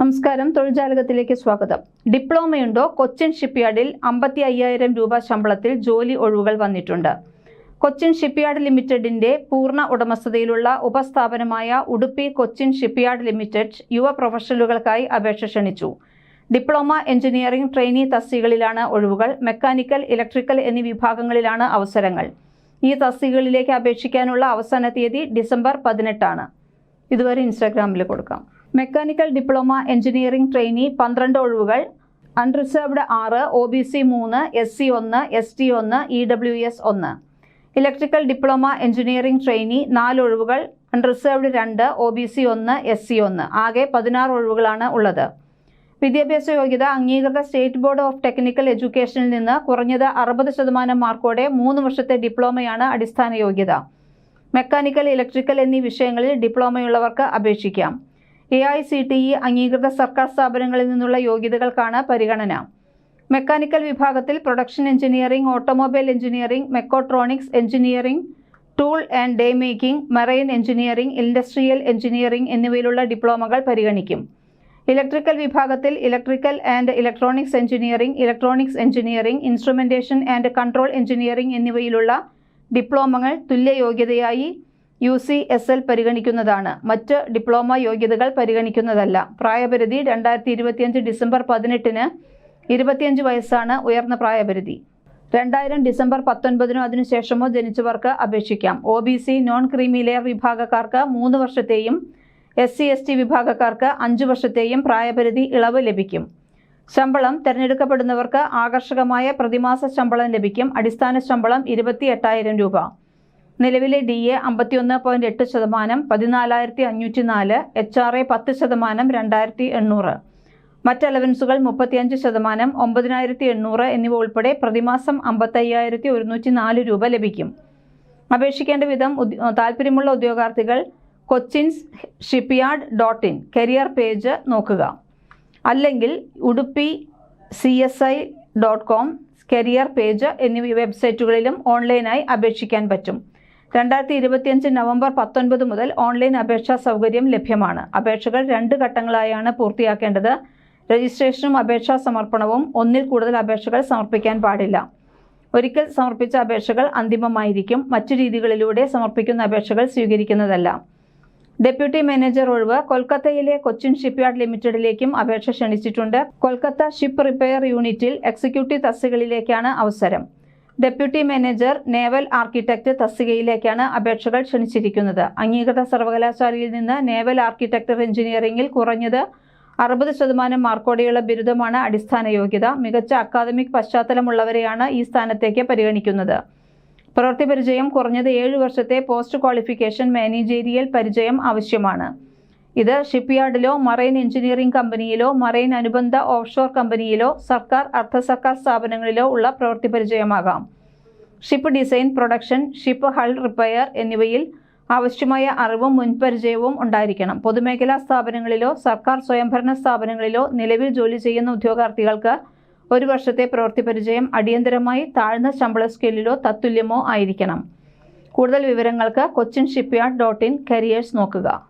നമസ്കാരം. തൊഴിൽജാലകത്തിലേക്ക് സ്വാഗതം. ഡിപ്ലോമയുണ്ടോ? കൊച്ചിൻ ഷിപ്പ്യാർഡിൽ അമ്പത്തി അയ്യായിരം രൂപ ശമ്പളത്തിൽ ജോലി ഒഴിവുകൾ വന്നിട്ടുണ്ട്. കൊച്ചിൻ ഷിപ്പ്യാർഡ് ലിമിറ്റഡിന്റെ പൂർണ ഉടമസ്ഥതയിലുള്ള ഉപസ്ഥാപനമായ ഉടുപ്പി കൊച്ചിൻ ഷിപ്പ്യാർഡ് ലിമിറ്റഡ് യുവ പ്രൊഫഷണലുകൾക്കായി അപേക്ഷ ക്ഷണിച്ചു. ഡിപ്ലോമ എഞ്ചിനീയറിംഗ് ട്രെയിനി തസ്തികകളിലാണ് ഒഴിവുകൾ. മെക്കാനിക്കൽ ഇലക്ട്രിക്കൽ എന്നീ വിഭാഗങ്ങളിലാണ് അവസരങ്ങൾ. ഈ തസ്തികകളിലേക്ക് അപേക്ഷിക്കാനുള്ള അവസാന തീയതി ഡിസംബർ പതിനെട്ടാണ്. ഇതുവരെ ഇൻസ്റ്റാഗ്രാമിൽ കൊടുക്കാം. മെക്കാനിക്കൽ ഡിപ്ലോമ എഞ്ചിനീയറിംഗ് ട്രെയിനി പന്ത്രണ്ട് ഒഴിവുകൾ. അൺറിസർവ്ഡ് ആറ് ഒ ബി സി മൂന്ന് എസ് സി ഒന്ന് എസ് ടി ഒന്ന് ഇ ഡബ്ല്യു എസ് ഒന്ന്. ഇലക്ട്രിക്കൽ ഡിപ്ലോമ എഞ്ചിനീയറിംഗ് ട്രെയിനി നാല് ഒഴിവുകൾ. അൺറിസർവ്ഡ് രണ്ട് ഒ ബി സി ഒന്ന് എസ് സി ഒന്ന്. ആകെ പതിനാറ് ഒഴിവുകളാണ് ഉള്ളത്. വിദ്യാഭ്യാസ യോഗ്യത അംഗീകൃത സ്റ്റേറ്റ് ബോർഡ് ഓഫ് ടെക്നിക്കൽ എഡ്യൂക്കേഷനിൽ നിന്ന് കുറഞ്ഞത് അറുപത് ശതമാനം മാർക്കോടെ മൂന്ന് വർഷത്തെ ഡിപ്ലോമയാണ് അടിസ്ഥാന യോഗ്യത. മെക്കാനിക്കൽ ഇലക്ട്രിക്കൽ എന്നീ വിഷയങ്ങളിൽ ഡിപ്ലോമയുള്ളവർക്ക് അപേക്ഷിക്കാം. A I C T E അംഗീകൃത സർക്കാർ സ്ഥാപനങ്ങളിൽ നിന്നുള്ള യോഗ്യതകൾക്കാണ് പരിഗണന. മെക്കാനിക്കൽ വിഭാഗത്തിൽ production engineering automobile engineering mechatronics engineering tool and die making marine engineering industrial engineering എന്നിവയിലുള്ള ഡിപ്ലോമകൾ പരിഗണിക്കും. ഇലക്ട്രിക്കൽ വിഭാഗത്തിൽ electrical and electronics engineering electronics engineering instrumentation and control engineering എന്നിവയിലുള്ള ഡിപ്ലോമകൾ തുല്യ യോഗ്യതയായി യു സി എസ് എൽ പരിഗണിക്കുന്നതാണ്. മറ്റ് ഡിപ്ലോമ യോഗ്യതകൾ പരിഗണിക്കുന്നതല്ല. പ്രായപരിധി രണ്ടായിരത്തി ഇരുപത്തിയഞ്ച് ഡിസംബർ പതിനെട്ടിന് ഇരുപത്തിയഞ്ച് വയസ്സാണ് ഉയർന്ന പ്രായപരിധി. രണ്ടായിരം ഡിസംബർ പത്തൊൻപതിനോ അതിനുശേഷമോ ജനിച്ചവർക്ക് അപേക്ഷിക്കാം. O B C non creamy layer വിഭാഗക്കാർക്ക് മൂന്ന് വർഷത്തെയും എസ് സി എസ് ടി വിഭാഗക്കാർക്ക് അഞ്ച് വർഷത്തെയും പ്രായപരിധി ഇളവ് ലഭിക്കും. ശമ്പളം തിരഞ്ഞെടുക്കപ്പെടുന്നവർക്ക് ആകർഷകമായ പ്രതിമാസ ശമ്പളം ലഭിക്കും. അടിസ്ഥാന ശമ്പളം ഇരുപത്തി എട്ടായിരം രൂപ. നിലവിലെ ഡി എ അമ്പത്തിയൊന്ന് പോയിന്റ് എട്ട് ശതമാനം പതിനാലായിരത്തി അഞ്ഞൂറ്റി നാല് എച്ച് ആർ എ പത്ത് ശതമാനം രണ്ടായിരത്തി എണ്ണൂറ് മറ്റ് അലവൻസുകൾ മുപ്പത്തിയഞ്ച് ശതമാനം ഒമ്പതിനായിരത്തി എണ്ണൂറ് എന്നിവ ഉൾപ്പെടെ പ്രതിമാസം അമ്പത്തയ്യായിരത്തി ഒരുന്നൂറ്റി നാല് രൂപ ലഭിക്കും. അപേക്ഷിക്കേണ്ട വിധം താല്പര്യമുള്ള ഉദ്യോഗാർത്ഥികൾ Cochins shipyard dot in career page നോക്കുക. അല്ലെങ്കിൽ Udupi C S I dot com career page എന്നീ വെബ്സൈറ്റുകളിലും ഓൺലൈനായി അപേക്ഷിക്കാൻ പറ്റും. രണ്ടായിരത്തി ഇരുപത്തിയഞ്ച് നവംബർ പത്തൊൻപത് മുതൽ ഓൺലൈൻ അപേക്ഷാ സൗകര്യം ലഭ്യമാണ്. അപേക്ഷകൾ രണ്ട് ഘട്ടങ്ങളായാണ് പൂർത്തിയാക്കേണ്ടത്. രജിസ്ട്രേഷനും അപേക്ഷാ സമർപ്പണവും ഒന്നിൽ കൂടുതൽ അപേക്ഷകൾ സമർപ്പിക്കാൻ പാടില്ല. ഒരിക്കൽ സമർപ്പിച്ച അപേക്ഷകൾ അന്തിമമായിരിക്കും. മറ്റു രീതികളിലൂടെ സമർപ്പിക്കുന്ന അപേക്ഷകൾ സ്വീകരിക്കുന്നതല്ല. ഡെപ്യൂട്ടി മാനേജർ ഒഴിവ് കൊൽക്കത്തയിലെ കൊച്ചിൻ ഷിപ്പ്യാർഡ് ലിമിറ്റഡിലേക്കും അപേക്ഷ ക്ഷണിച്ചിട്ടുണ്ട്. കൊൽക്കത്ത ഷിപ്പ് റിപ്പയർ യൂണിറ്റിൽ എക്സിക്യൂട്ടീവ് തസ്തികളിലേക്കാണ് അവസരം. ഡെപ്യൂട്ടി മാനേജർ നേവൽ ആർക്കിടെക്ട് തസ്തികയിലേക്കാണ് അപേക്ഷകൾ ക്ഷണിച്ചിരിക്കുന്നത്. അംഗീകൃത സർവകലാശാലയിൽ നിന്ന് നേവൽ ആർക്കിടെക്ചർ എഞ്ചിനീയറിംഗിൽ കുറഞ്ഞത് അറുപത് ശതമാനം മാർക്കോടെയുള്ള ബിരുദമാണ് അടിസ്ഥാന യോഗ്യത. മികച്ച അക്കാദമിക് പശ്ചാത്തലമുള്ളവരെയാണ് ഈ സ്ഥാനത്തേക്ക് പരിഗണിക്കുന്നത്. പ്രവൃത്തി പരിചയം കുറഞ്ഞത് ഏഴ് വർഷത്തെ പോസ്റ്റ് ക്വാളിഫിക്കേഷൻ മാനേജേരിയൽ പരിചയം ആവശ്യമാണ്. ഇത് ഷിപ്പ്യാർഡിലോ മറൈൻ എഞ്ചിനീയറിംഗ് കമ്പനിയിലോ മറൈൻ അനുബന്ധ ഓഫ്ഷോർ കമ്പനിയിലോ സർക്കാർ അർദ്ധ സർക്കാർ സ്ഥാപനങ്ങളിലോ ഉള്ള പ്രവൃത്തി പരിചയമാകാം. Ship design production ship hull repair എന്നിവയിൽ ആവശ്യമായ അറിവും മുൻപരിചയവും ഉണ്ടായിരിക്കണം. പൊതുമേഖലാ സ്ഥാപനങ്ങളിലോ സർക്കാർ സ്വയംഭരണ സ്ഥാപനങ്ങളിലോ നിലവിൽ ജോലി ചെയ്യുന്ന ഉദ്യോഗാർത്ഥികൾക്ക് ഒരു വർഷത്തെ പ്രവൃത്തി പരിചയം അടിയന്തരമായി താഴ്ന്ന ശമ്പള സ്കെയിലിലോ തത്തുല്യമോ ആയിരിക്കണം. കൂടുതൽ വിവരങ്ങൾക്ക് Cochin shipyard dot in careers നോക്കുക.